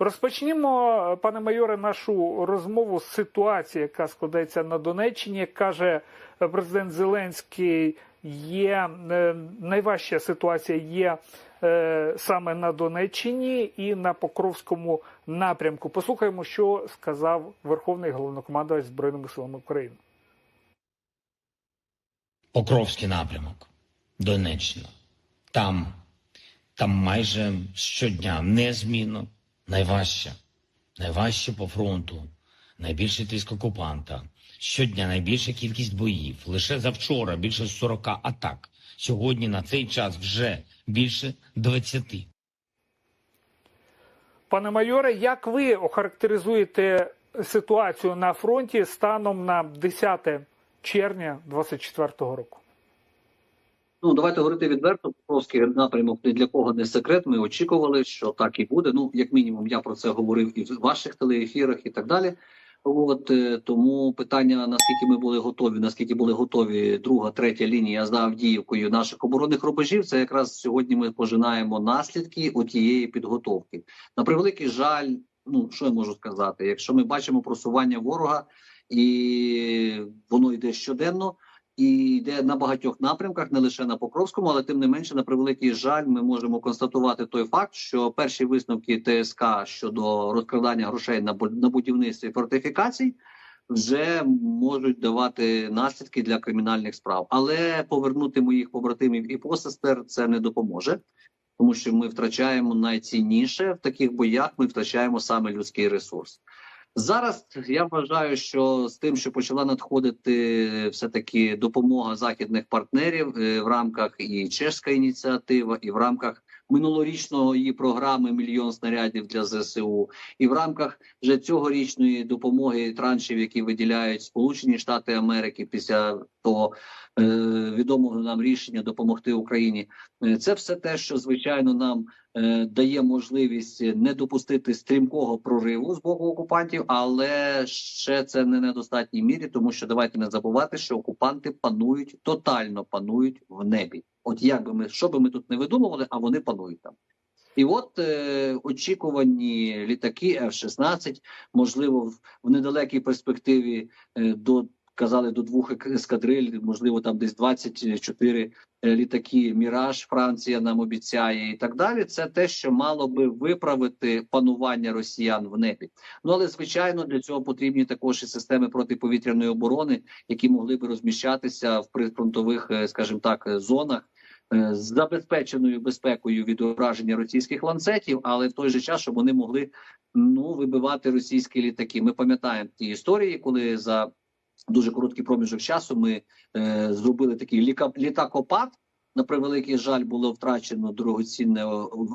Розпочнімо, пане майоре, нашу розмову з ситуації, яка складається на Донеччині. Каже президент Зеленський, є е, найважча ситуація є е, саме на Донеччині і на Покровському напрямку. Послухаємо, що сказав Верховний головнокомандувач Збройними силами України. Покровський напрямок, Донеччина. Там, там майже щодня незмінно найважче, найважче по фронту, найбільший тиск окупанта. Щодня найбільша кількість боїв. Лише завчора більше 40 атак. Сьогодні на цей час вже більше 20. Пане майоре, як ви охарактеризуєте ситуацію на фронті станом на 10 червня 2024 року? Ну, давайте говорити відверто. Покровський напрямок ні для кого не секрет. Ми очікували, що так і буде. Ну, як мінімум, я про це говорив і в ваших телеефірах, і так далі. От е, тому питання: наскільки ми були готові, наскільки були готові друга, третя лінія за Авдіївкою наших оборонних рубежів, це якраз сьогодні ми пожинаємо наслідки отієї підготовки. На превеликий жаль, ну що я можу сказати, якщо ми бачимо просування ворога, і воно йде щоденно. І йде на багатьох напрямках, не лише на Покровському, але тим не менше, на превеликий жаль, ми можемо констатувати той факт, що перші висновки ТСК щодо розкрадання грошей на на будівництві фортифікацій вже можуть давати наслідки для кримінальних справ. Але повернути моїх побратимів і посестер це не допоможе, тому що ми втрачаємо найцінніше в таких боях. Ми втрачаємо саме людський ресурс. Зараз я вважаю, що з тим, що почала надходити все таки допомога західних партнерів е, в рамках і чешська ініціатива, і в рамках минулорічної програми мільйон снарядів для ЗСУ, і в рамках вже цьогорічної допомоги траншів, які виділяють Сполучені Штати Америки після того е, відомого нам рішення допомогти Україні. Е, Це все те, що звичайно нам е, дає можливість не допустити стрімкого прориву з боку окупантів, але ще це не недостатній мірі, тому що давайте не забувати, що окупанти панують тотально панують в небі. От як би ми що би ми тут не видумували, а вони панують там. І от е, очікувані літаки F-16, можливо, в, в недалекій перспективі е, до казали до двох ескадриль, можливо, там десь 24 е, літаки Міраж Франція нам обіцяє, і так далі. Це те, що мало би виправити панування росіян в небі. Ну але звичайно для цього потрібні також і системи протиповітряної оборони, які могли би розміщатися в прифронтових, е, скажімо так, е, зонах. Е, З забезпеченою безпекою від ураження російських ланцетів, але в той же час, щоб вони могли ну вибивати російські літаки. Ми пам'ятаємо ті історії, коли за дуже короткий проміжок часу ми е, зробили такий літакопад. На превеликий жаль, було втрачено дорогоцінне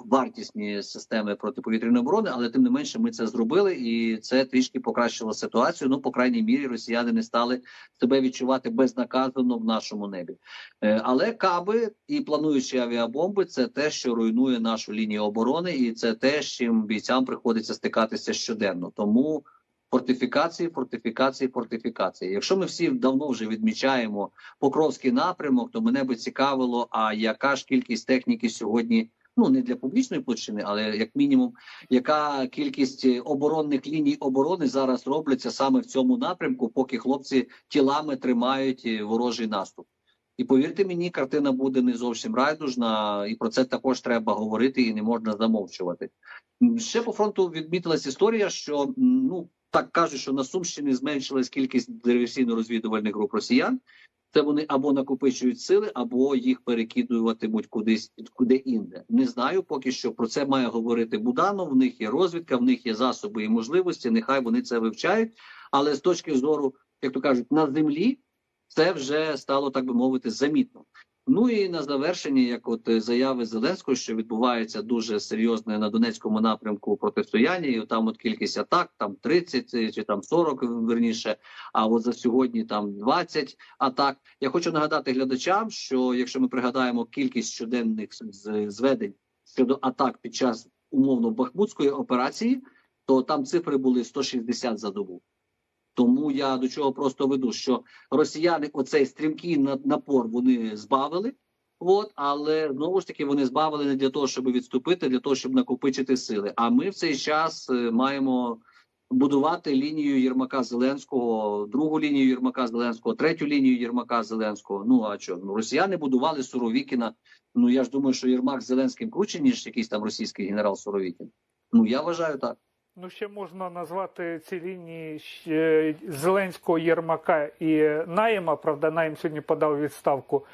вартісні системи протиповітряної оборони, але тим не менше ми це зробили, і це трішки покращило ситуацію. Ну, по крайній мірі, росіяни не стали себе відчувати безнаказано в нашому небі. Е, але каби і плануючі авіабомби це те, що руйнує нашу лінію оборони, і це те, з чим бійцям приходиться стикатися щоденно. Тому фортифікації, фортифікації, фортифікації. Якщо ми всі давно вже відмічаємо Покровський напрямок, то мене би цікавило, а яка ж кількість техніки сьогодні. Ну не для публічної площини, але як мінімум, яка кількість е, оборонних ліній оборони зараз робляться саме в цьому напрямку, поки хлопці тілами тримають е, ворожий наступ. І повірте мені, картина буде не зовсім райдужна, і про це також треба говорити і не можна замовчувати. Ще по фронту відмітилась історія, що ну так кажуть, що на Сумщині зменшилась кількість диверсійно-розвідувальних груп росіян. Це вони або накопичують сили, або їх перекидуватимуть кудись куди інде. Не знаю поки що про це має говорити Буданов. В них є розвідка, в них є засоби і можливості. Нехай вони це вивчають. Але з точки зору, як то кажуть, на землі це вже стало так би мовити замітно. Ну і на завершення, як от е, заяви Зеленського, що відбувається дуже серйозне на Донецькому напрямку протистояння, і там от кількість атак, там 30 е, чи там 40, верніше. А от за сьогодні там 20 атак. Я хочу нагадати глядачам, що якщо ми пригадаємо кількість щоденних зведень щодо атак під час умовно бахмутської операції, то там цифри були 160 за добу. Тому я до чого просто веду, що росіяни оцей стрімкий напор вони збавили. От, але знову ж таки вони збавили не для того, щоб відступити, для того, щоб накопичити сили. А ми в цей час е, маємо будувати лінію Єрмака Зеленського, другу лінію Єрмака Зеленського, третю лінію Єрмака Зеленського. Ну а що? Ну росіяни будували Суровікіна. Ну я ж думаю, що Єрмак Зеленським круче, ніж якийсь там російський генерал Суровікін. Ну я вважаю так. Ну, ще можна назвати ці лінії Зеленського, Єрмака і Наєма. Правда, Наєм сьогодні подав відставку.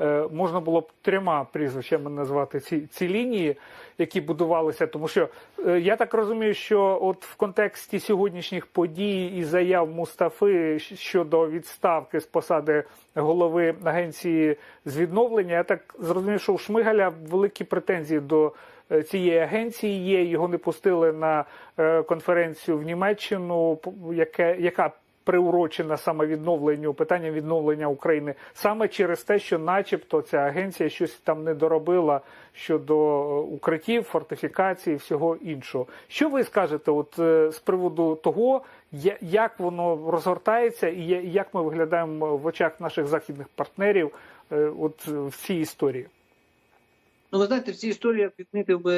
Е, Можна було б трьома прізвищами назвати ці, ці лінії, які будувалися. Тому що е, я так розумію, що от в контексті сьогоднішніх подій і заяв Мустафи щодо відставки з посади голови агенції з відновлення, я так зрозумів, що у Шмигаля великі претензії до цієї агенції є. Його не пустили на е, конференцію в Німеччину, яке, яка приурочена саме відновленню питання відновлення України саме через те, що, начебто, ця агенція щось там не доробила щодо е, укриттів, фортифікацій, всього іншого. Що ви скажете, от е, з приводу того, як воно розгортається, і як ми виглядаємо в очах наших західних партнерів, е, от в цій історії? Ну, ви знаєте, в цій історії я відмітив би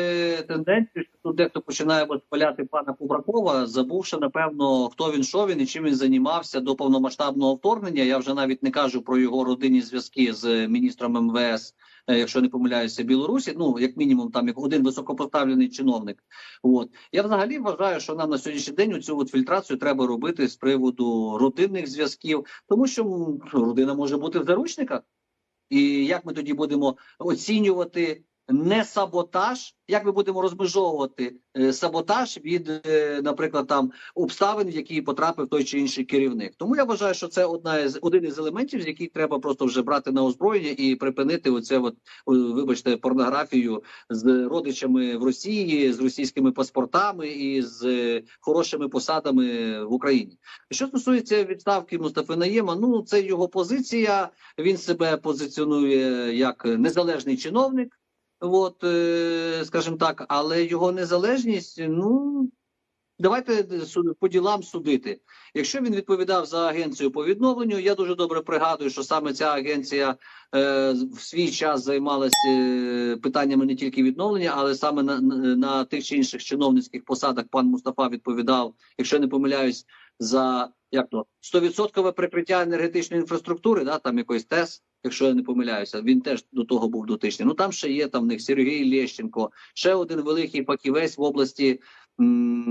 тенденцію, що тут дехто починає визволяти пана Кубракова, забувши, напевно, хто він, що він і чим він займався до повномасштабного вторгнення. Я вже навіть не кажу про його родинні зв'язки з міністром МВС, е, якщо не помиляюся, Білорусі. Ну, як мінімум, там як один високопоставлений чиновник. От я взагалі вважаю, що нам на сьогоднішній день цю от фільтрацію треба робити з приводу родинних зв'язків, тому що родина може бути в заручниках. І як ми тоді будемо оцінювати не саботаж, як ми будемо розмежовувати е, саботаж від, е, наприклад, там обставин, в які потрапив той чи інший керівник. Тому я вважаю, що це одна із один із елементів, з яких треба просто вже брати на озброєння і припинити оце, от, вибачте, порнографію з родичами в Росії, з російськими паспортами і з е, хорошими посадами в Україні. Що стосується відставки Мустафи Наєма, ну це його позиція. Він себе позиціонує як незалежний чиновник. От, е, скажімо так, але його незалежність, ну давайте по ділам судити. Якщо він відповідав за агенцію по відновленню, я дуже добре пригадую, що саме ця агенція е, в свій час займалася е, питаннями не тільки відновлення, але саме на, на, на тих чи інших чиновницьких посадах пан Мустафа відповідав, якщо не помиляюсь, за як то 100% прикриття енергетичної інфраструктури, да, там якоїсь ТЕС, якщо я не помиляюся, він теж до того був дотичний. Ну там ще є там в них Сергій Лєщенко, ще один великий фахівець в області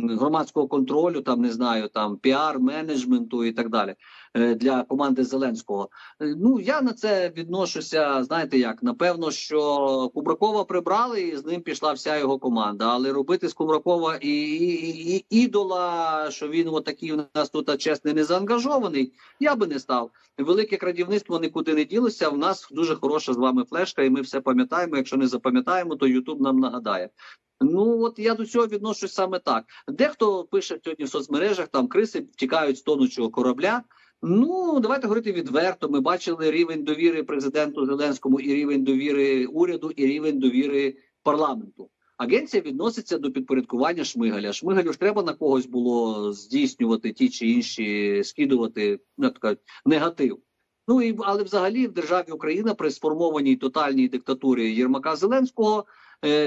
громадського контролю, там не знаю, там піар, менеджменту і так далі е, для команди Зеленського. Е, Ну я на це відношуся. Знаєте, як напевно, що Кубракова прибрали, і з ним пішла вся його команда. Але робити з Кубракова і, і, і ідола, що він отакий у нас тут чесний, не заангажований, я би не став. Велике крадівництво нікуди не ділося. В нас дуже хороша з вами флешка, і ми все пам'ятаємо. Якщо не запам'ятаємо, то Ютуб нам нагадає. Ну от я до цього відношусь саме так. Дехто пише сьогодні в соцмережах, там криси втікають з тонучого корабля. Ну давайте говорити відверто. Ми бачили рівень довіри президенту Зеленському, і рівень довіри уряду, і рівень довіри парламенту. Агенція відноситься до підпорядкування Шмигаля. Шмигалю ж треба на когось було здійснювати ті чи інші, скидувати ну, як то кажуть, негатив. Ну і але взагалі в державі Україна при сформованій тотальній диктатурі Єрмака Зеленського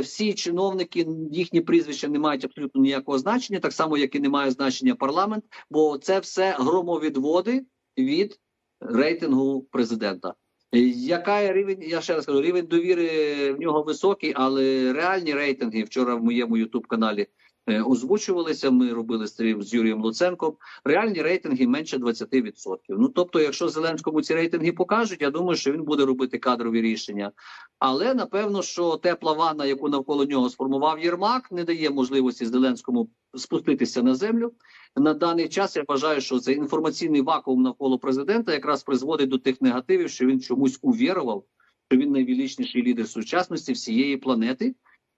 всі чиновники їхні прізвища не мають абсолютно ніякого значення, так само як і не має значення парламент, бо це все громовідводи від рейтингу президента. Е, Яка рівень? Я ще раз кажу, рівень довіри в нього високий, але реальні рейтинги вчора в моєму Ютуб каналі е, озвучувалися. Ми робили стрім з Юрієм Луценком. Реальні рейтинги менше 20%. Ну тобто, якщо Зеленському ці рейтинги покажуть, я думаю, що він буде робити кадрові рішення. Але напевно, що тепла ванна, яку навколо нього сформував Єрмак, не дає можливості Зеленському спуститися на землю. На даний час я вважаю, що цей інформаційний вакуум навколо президента якраз призводить до тих негативів, що він чомусь увірував, що він найвеличніший лідер сучасності всієї планети.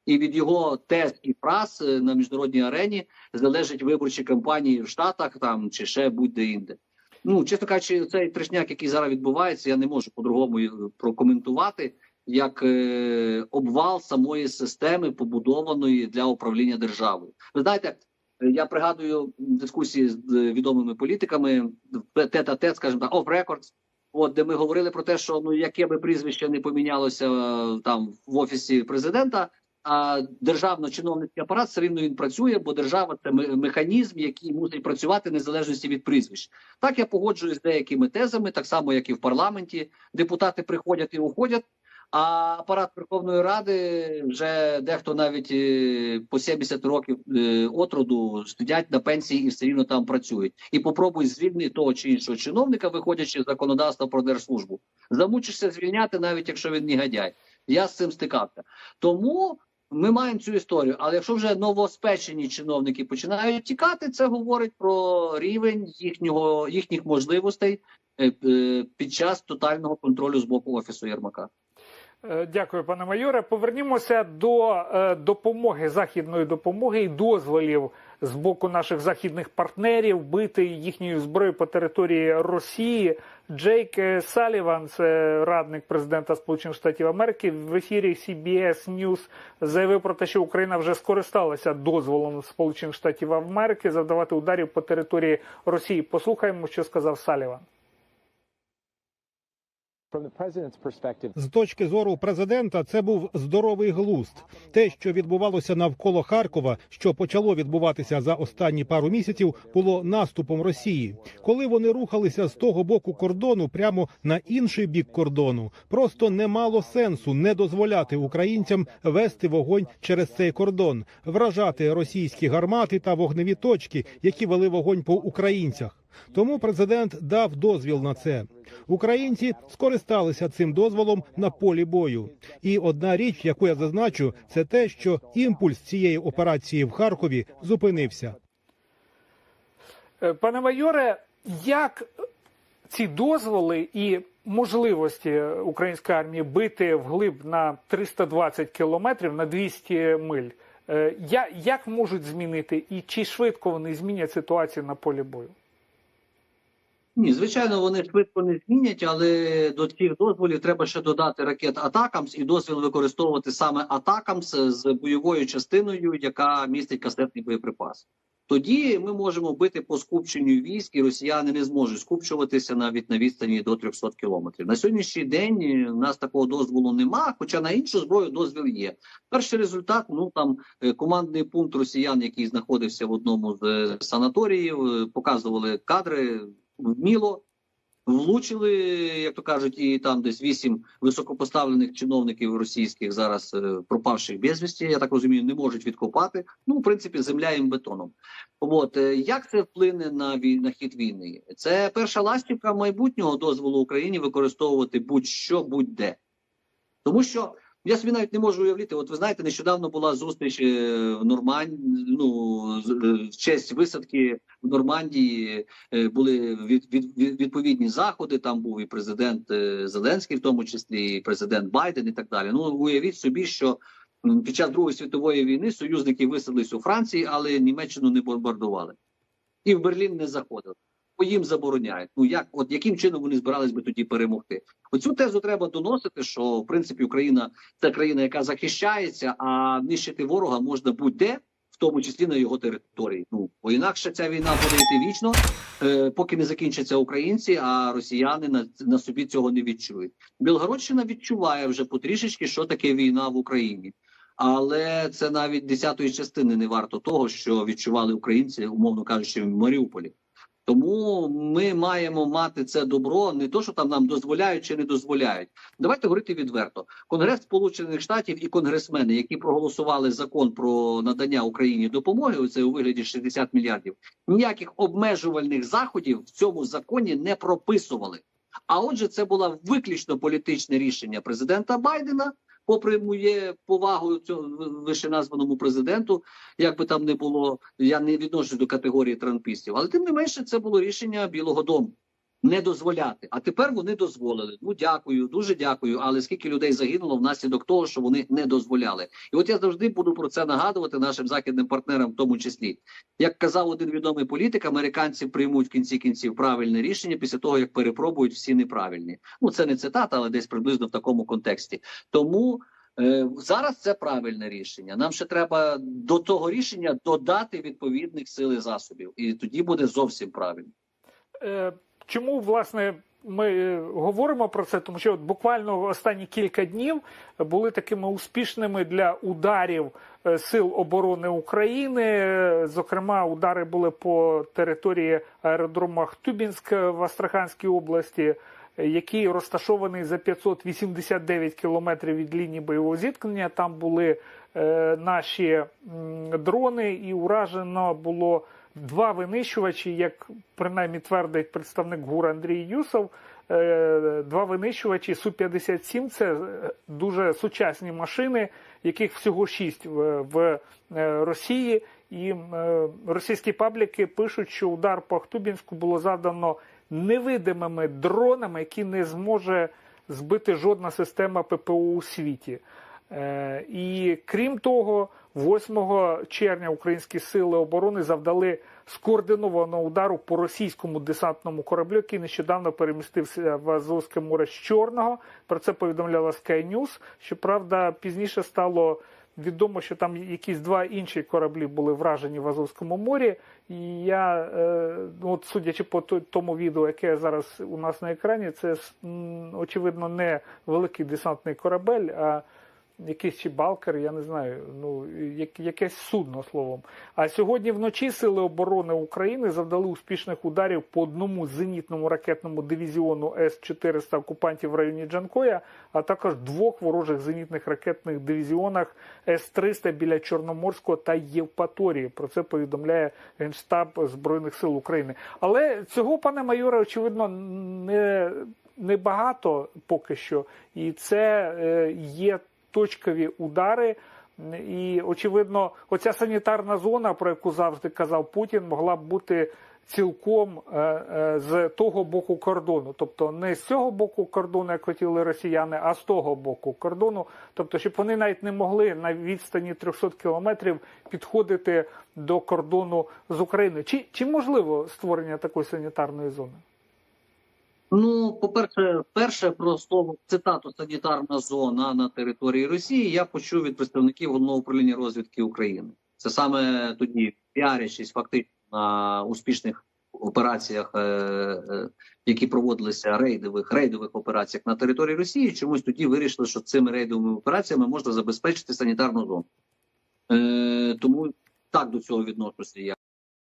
І від його тез і фраз е, на міжнародній арені залежать виборчі кампанії в Штатах там чи ще будь-де інде. Ну, чесно кажучи, цей трешняк, який зараз відбувається, я не можу по-другому е, прокоментувати як е, обвал самої системи, побудованої для управління державою. Ви знаєте, е, я пригадую дискусії з відомими політиками тет-а-тет, скажімо так, off records, от де ми говорили про те, що ну яке би прізвище не помінялося там в офісі президента. А державно-чиновницький апарат все рівно він працює, бо держава це механізм, який мусить працювати незалежності від прізвищ. Так я погоджуюсь з деякими тезами, так само як і в парламенті. Депутати приходять і уходять. А апарат Верховної Ради вже дехто навіть е, по 70 років е, от роду сидять на пенсії і все рівно там працюють. І попробуй звільнити того чи іншого чиновника, виходячи з законодавства про держслужбу. Замучишся звільняти, навіть якщо він негодяй. Я з цим стикався. Тому ми маємо цю історію. Але якщо вже новоспечені чиновники починають тікати, це говорить про рівень їхнього їхніх можливостей е, е, під час тотального контролю з боку офісу Єрмака. Е, Дякую, пане майоре. Повернімося до допомоги, західної допомоги і дозволів з боку наших західних партнерів бити їхньою зброєю по території Росії. Джейк Саліван, це радник президента Сполучених Штатів Америки, в ефірі CBS News заявив про те, що Україна вже скористалася дозволом Сполучених Штатів Америки завдавати ударів по території Росії. Послухаємо, що сказав Саліван. З точки зору президента, це був здоровий глузд. Те, що відбувалося навколо Харкова, що почало відбуватися за останні пару місяців, було наступом Росії. Коли вони рухалися з того боку кордону прямо на інший бік кордону, просто не мало сенсу не дозволяти українцям вести вогонь через цей кордон, вражати російські гармати та вогневі точки, які вели вогонь по українцях. Тому президент дав дозвіл на це. Українці скористалися цим дозволом на полі бою. І одна річ, яку я зазначу, це те, що імпульс цієї операції в Харкові зупинився. Е, Пане майоре, як ці дозволи і можливості української армії бити вглиб на 320 кілометрів на 200 миль, е, як можуть змінити і чи швидко вони змінять ситуацію на полі бою? Ні, звичайно, вони швидко не змінять, але до цих дозволів треба ще додати ракет Атакамс і дозвіл використовувати саме Атакамс з бойовою частиною, яка містить касетний боєприпас. Тоді ми можемо бити по скупченню військ, і росіяни не зможуть скупчуватися навіть на відстані до 300 кілометрів. На сьогоднішній день у нас такого дозволу нема, хоча на іншу зброю дозвіл є. Перший результат ну там е, командний пункт росіян, який знаходився в одному з е, санаторіїв, е, показували кадри вміло. Влучили, як то кажуть, і там десь вісім високопоставлених чиновників російських зараз е, пропавших безвісті, я так розумію, не можуть відкопати. Ну, в принципі, земля їм бетоном. От е, як це вплине на вій... на хід війни? Це перша ластівка майбутнього дозволу Україні використовувати будь-що, будь-де. Тому що я собі навіть не можу уявити. От ви знаєте, нещодавно була зустріч е, в Норманд... ну, е, в честь висадки в Нормандії. е, Були від, від, від, відповідні заходи. Там був і президент Зеленський, в тому числі і президент Байден, і так далі. Ну уявіть собі, що під час Другої світової війни союзники висадились у Франції, але Німеччину не бомбардували, і в Берлін не заходили. Бо їм забороняють. Ну як, от яким чином вони збирались би тоді перемогти? Оцю тезу треба доносити, що в принципі Україна це країна, яка захищається, а нищити ворога можна будь-де, в тому числі на його території. Ну бо інакше ця війна буде йти вічно, е, поки не закінчаться українці, а росіяни на, на собі цього не відчують. Білгородщина відчуває вже потрішечки, що таке війна в Україні. Але це навіть десятої частини не варто того, що відчували українці, умовно кажучи, в Маріуполі. Тому ми маємо мати це добро, не то, що там нам дозволяють чи не дозволяють. Давайте говорити відверто. Конгрес Сполучених Штатів і конгресмени, які проголосували закон про надання Україні допомоги, оце у вигляді 60 мільярдів, ніяких обмежувальних заходів в цьому законі не прописували. А отже, це було виключно політичне рішення президента Байдена. Попри моє повагу цьому вищеназваному президенту, як би там не було, я не відношусь до категорії трампістів, але тим не менше це було рішення Білого Дому не дозволяти. А тепер вони дозволили. Ну дякую, дуже дякую. Але скільки людей загинуло внаслідок того, що вони не дозволяли, і от я завжди буду про це нагадувати нашим західним партнерам, в тому числі, як казав один відомий політик, американці приймуть в кінці кінців правильне рішення після того, як перепробують всі неправильні. Ну це не цитата, але десь приблизно в такому контексті. Тому. Е, Зараз це правильне рішення. Нам ще треба до того рішення додати відповідних сил і засобів, і тоді буде зовсім правильно. Чому власне ми е, говоримо про це, тому що от буквально останні кілька днів були такими успішними для ударів е, сил оборони України. Зокрема, удари були по території аеродрому Тюбінськ в Астраханській області, який розташований за 589 кілометрів від лінії бойового зіткнення. Там були е, наші м, дрони, і уражено було два винищувачі, як принаймні твердить представник ГУР Андрій Юсов. е, Два винищувачі Су-57 це е, дуже сучасні машини, яких всього шість в, е, Росії. І російські пабліки пишуть, що удар по Ахтубінську було завдано невидимими дронами, які не зможе збити жодна система ППО у світі. І крім того, 8 червня українські сили оборони завдали скоординованого удару по російському десантному кораблю, який нещодавно перемістився в Азовське море з Чорного. Про це повідомляла Sky News. Щоправда, пізніше стало відомо, що там якісь два інші кораблі були вражені в Азовському морі. І я, е, от судячи по тому відео, яке зараз у нас на екрані, це очевидно не великий десантний корабель, а якийсь чи балкер, я не знаю, ну як, якесь судно словом. А сьогодні вночі сили оборони України завдали успішних ударів по одному зенітному ракетному дивізіону С-400 окупантів в районі Джанкоя, а також двох ворожих зенітних ракетних дивізіонах С-300 біля Чорноморського та Євпаторії. Про це повідомляє Генштаб Збройних сил України. Але цього, пане майоре, очевидно, не, не багато поки що, і це е, є точкові удари. І очевидно, оця санітарна зона, про яку завжди казав Путін, могла б бути цілком е, е, з того боку кордону, тобто не з цього боку кордону, як хотіли росіяни, а з того боку кордону, тобто, щоб вони навіть не могли на відстані 300 кілометрів підходити до кордону з Україною. Чи, чи можливо створення такої санітарної зони? Ну, по-перше, перше про слово цитату санітарна зона на території Росії я почув від представників головного управління розвідки України. Це саме тоді піарячись фактично на успішних операціях, е, е, які проводилися рейдових рейдових операціях на території Росії. Чомусь тоді вирішили, що цими рейдовими операціями можна забезпечити санітарну зону. Е, тому так до цього відношуся я.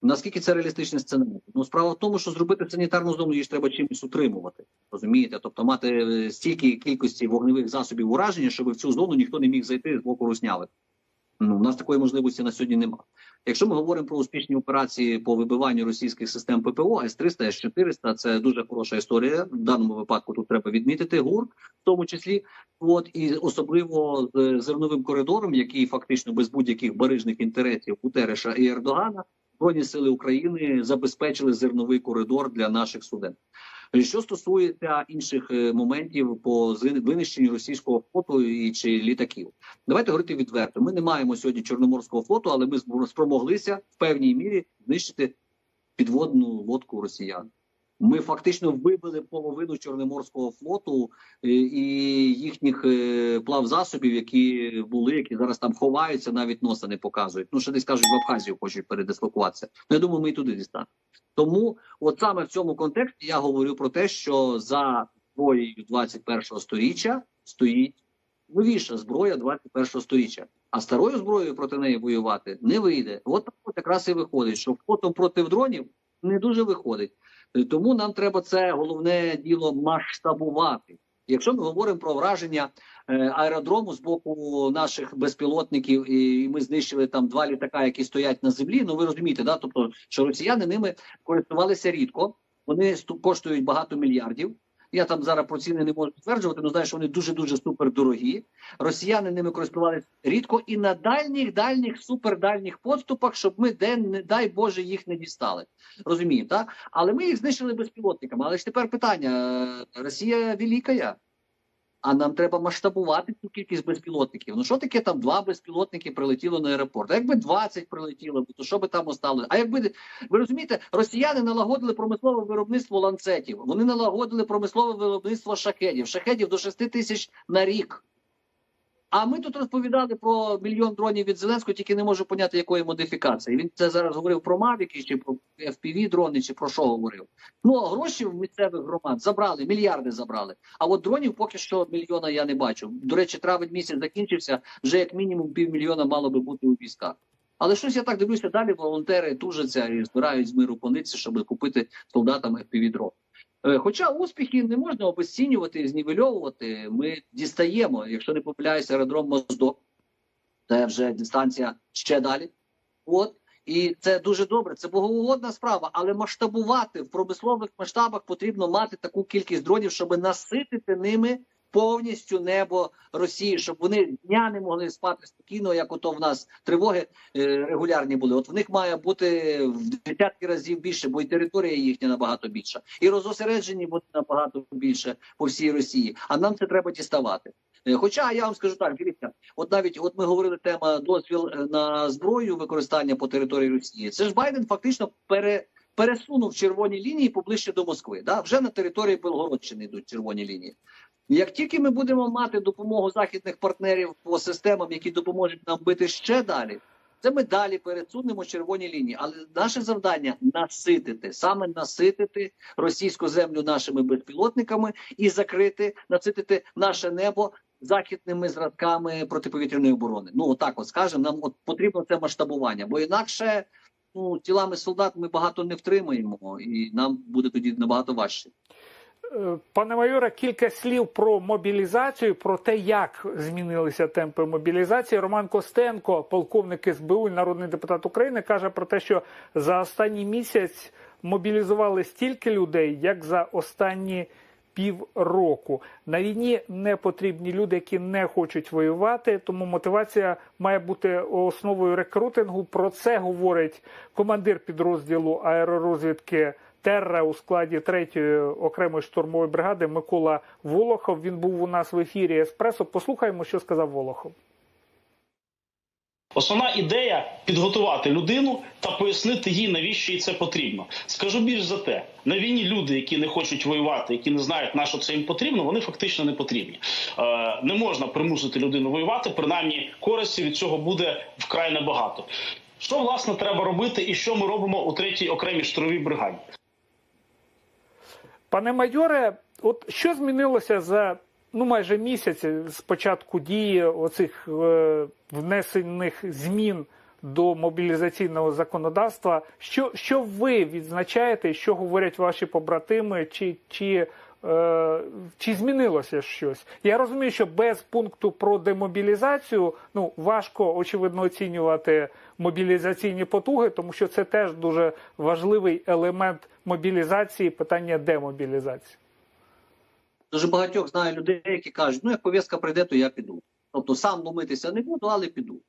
Наскільки це реалістичний сценарій? Ну, справа в тому, що зробити санітарну зону її ж треба чимось утримувати. Розумієте? Тобто мати е, стільки кількості вогневих засобів ураження, щоб в цю зону ніхто не міг зайти з боку русняви. Ну, у нас такої можливості на сьогодні немає. Якщо ми говоримо про успішні операції по вибиванню російських систем ППО, С-300, С-400 – це дуже хороша історія. В даному випадку тут треба відмітити ГУР, в тому числі, от і особливо з зерновим коридором, який фактично без будь-яких барижних інтересів Гутереша і Ердогана Збройні сили України забезпечили зерновий коридор для наших суден. Що стосується інших е, моментів по винищенню російського флоту і чи літаків, давайте говорити відверто. Ми не маємо сьогодні чорноморського флоту, але ми спромоглися в певній мірі знищити підводну лодку росіян. Ми фактично вибили половину чорноморського флоту е, і їхніх е, плавзасобів, які були, які зараз там ховаються, навіть носа не показують. Ну що десь кажуть, в Абхазію хочуть передислокуватися. Ну я думаю, ми і туди дістанемо. Тому, от саме в цьому контексті я говорю про те, що за зброєю 21-го сторіччя стоїть новіша зброя 21-го сторіччя. А старою зброєю проти неї воювати не вийде. От так от якраз і виходить, що фото проти дронів не дуже виходить. Тому нам треба це головне діло масштабувати. Якщо ми говоримо про враження е, аеродрому з боку наших безпілотників, і ми знищили там два літака, які стоять на землі. Ну ви розумієте, да? тобто, що росіяни ними користувалися рідко, вони коштують багато мільярдів. Я там зараз про ціни не можу підтверджувати, але знаю, що вони дуже дуже супер дорогі. Росіяни ними користувалися рідко і на дальніх, дальніх, супердальніх подступах, щоб ми де не дай Боже їх не дістали. Розуміємо, так? Але ми їх знищили безпілотниками. Але ж тепер питання: е, Росія велика. А нам треба масштабувати цю кількість безпілотників. Ну що таке там два безпілотники прилетіло на аеропорт? А якби 20 прилетіло, то що би там осталося? А якби ви розумієте, росіяни налагодили промислове виробництво ланцетів, вони налагодили промислове виробництво шахедів, шахедів до 6 тисяч на рік. А ми тут розповідали про мільйон дронів від Зеленського, тільки не можу поняти, якої модифікації. Він це зараз говорив про Мавіки, чи про FPV дрони, чи про що говорив. Ну гроші в місцевих громад забрали, мільярди забрали. А от дронів поки що мільйона я не бачу. До речі, травень місяць закінчився. Вже як мінімум півмільйона мало би бути у військах. Але щось я так дивлюся, далі волонтери тужаться і збирають з миру пониці, щоб купити солдатам FPV дрон. Е, Хоча успіхи не можна обесцінювати, знівельовувати. Ми дістаємо, якщо не помиляюся, аеродром Моздок, це вже дистанція ще далі. От і це дуже добре. Це богоугодна справа, але масштабувати в промислових масштабах потрібно мати таку кількість дронів, щоб наситити ними повністю небо Росії, щоб вони дня не могли спати спокійно, як ото в нас тривоги е, регулярні були. От в них має бути в десятки разів більше, бо і територія їхня набагато більша, і розосереджені буде набагато більше по всій Росії. А нам це треба діставати. Е, Хоча я вам скажу так, дивіться, от навіть от ми говорили тема дозвіл е, на зброю використання по території Росії. Це ж Байден фактично пере. Пересунув червоні лінії поближче до Москви. Да? Вже на території Белгородщини йдуть червоні лінії. Як тільки ми будемо мати допомогу західних партнерів по системам, які допоможуть нам бити ще далі, це ми далі пересунемо червоні лінії. Але наше завдання наситити, саме наситити російську землю нашими безпілотниками і закрити, наситити наше небо західними зразками протиповітряної оборони. Ну отак, от скажемо, нам от потрібно це масштабування, бо інакше ну тілами солдат ми багато не втримаємо, і нам буде тоді набагато важче. Е, Пане майоре, кілька слів про мобілізацію, про те, як змінилися темпи мобілізації. Роман Костенко, полковник СБУ, народний депутат України, каже про те, що за останній місяць мобілізували стільки людей, як за останні півроку. На війні не потрібні люди, які не хочуть воювати. Тому мотивація має бути основою рекрутингу. Про це говорить командир підрозділу аеророзвідки. Терра у складі третьої окремої штурмової бригади Микола Волохов. Він був у нас в ефірі Еспресо. Послухаємо, що сказав Волохов. Основна ідея підготувати людину та пояснити їй, навіщо їй це потрібно. Скажу більш за те, на війні люди, які не хочуть воювати, які не знають, на що це їм потрібно, вони фактично не потрібні. Е, не можна примусити людину воювати, принаймні користі від цього буде вкрай небагато. Що власне треба робити, і що ми робимо у третій окремій штурмовій бригаді? Пане майоре, от що змінилося за ну майже місяць з початку дії оцих е, внесених змін до мобілізаційного законодавства? Що, що ви відзначаєте, що говорять ваші побратими, чи, чи, е, чи змінилося щось? Я розумію, що без пункту про демобілізацію ну важко очевидно оцінювати мобілізаційні потуги, тому що це теж дуже важливий елемент мобілізації, питання демобілізації. Дуже багатьох знаю людей, які кажуть, ну як повістка прийде, то я піду. Тобто сам ломитися не буду, але піду.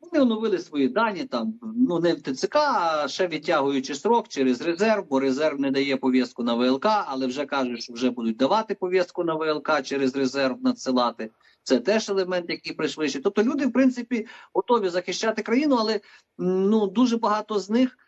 Вони оновили свої дані там, ну не в ТЦК, а ще відтягуючи строк через резерв, бо резерв не дає повістку на ВЛК, але вже кажуть, що вже будуть давати повістку на ВЛК через резерв надсилати. Це теж елемент, який пришвидшить. Тобто люди, в принципі, готові захищати країну, але ну дуже багато з них.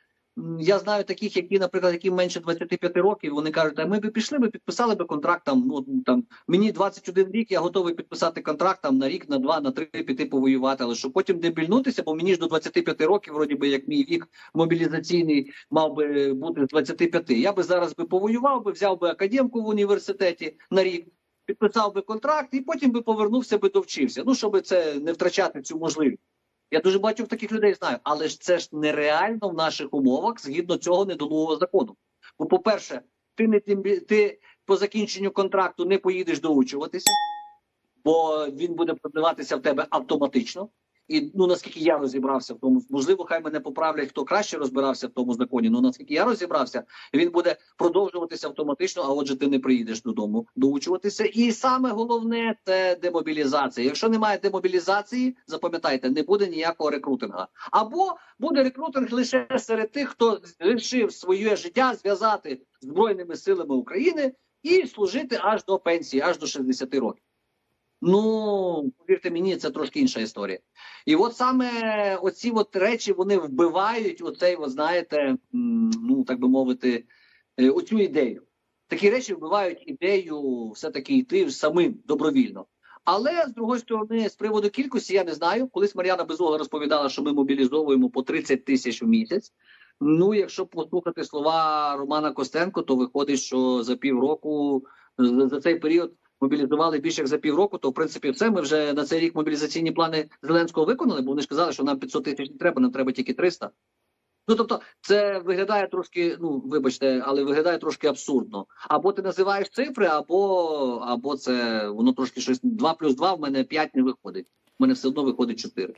Я знаю таких, які, наприклад, які менше 25 років, вони кажуть, а ми би пішли би, підписали би контракт там. Ну там мені 21 рік, я готовий підписати контракт там на рік, на два, на три піти повоювати. Але щоб потім дебільнутися, бо мені ж до 25 років, вроді би, як мій вік мобілізаційний мав би бути з 25. Я би зараз би повоював би, взяв би академку в університеті на рік. Підписав би контракт і потім би повернувся би довчився. Ну щоб це не втрачати цю можливість. Я дуже багатьох таких людей знаю, але ж це ж нереально в наших умовах згідно цього недолугого закону. Бо, по-перше, ти не тим ти по закінченню контракту не поїдеш доучуватися, бо він буде продаватися в тебе автоматично. І ну наскільки я розібрався в тому, можливо, хай мене поправлять, хто краще розбирався в тому законі. Ну наскільки я розібрався, він буде продовжуватися автоматично. А отже, ти не приїдеш додому доучуватися. І саме головне це демобілізація. Якщо немає демобілізації, запам'ятайте, не буде ніякого рекрутинга. Або буде рекрутинг лише серед тих, хто вирішив своє життя зв'язати збройними силами України і служити аж до пенсії, аж до 60 років. Ну, повірте мені, це трошки інша історія. І от саме оці от речі вони вбивають оцей, от, знаєте, ну так би мовити, е, оцю ідею. Такі речі вбивають ідею все-таки йти самим добровільно. Але з другої сторони, з приводу кількості, я не знаю. Колись Мар'яна Безугла розповідала, що ми мобілізовуємо по 30 тисяч у місяць. Ну, якщо послухати слова Романа Костенко, то виходить, що за півроку за, за цей період мобілізували більше як за півроку, то в принципі все. Ми вже на цей рік мобілізаційні плани Зеленського виконали, бо вони ж казали, що нам 500 тисяч не треба, нам треба тільки 300. Ну тобто, це виглядає трошки, ну вибачте, але виглядає трошки абсурдно. Або ти називаєш цифри, або, або це воно трошки щось 2 плюс 2 в мене 5 не виходить. В мене все одно виходить 4.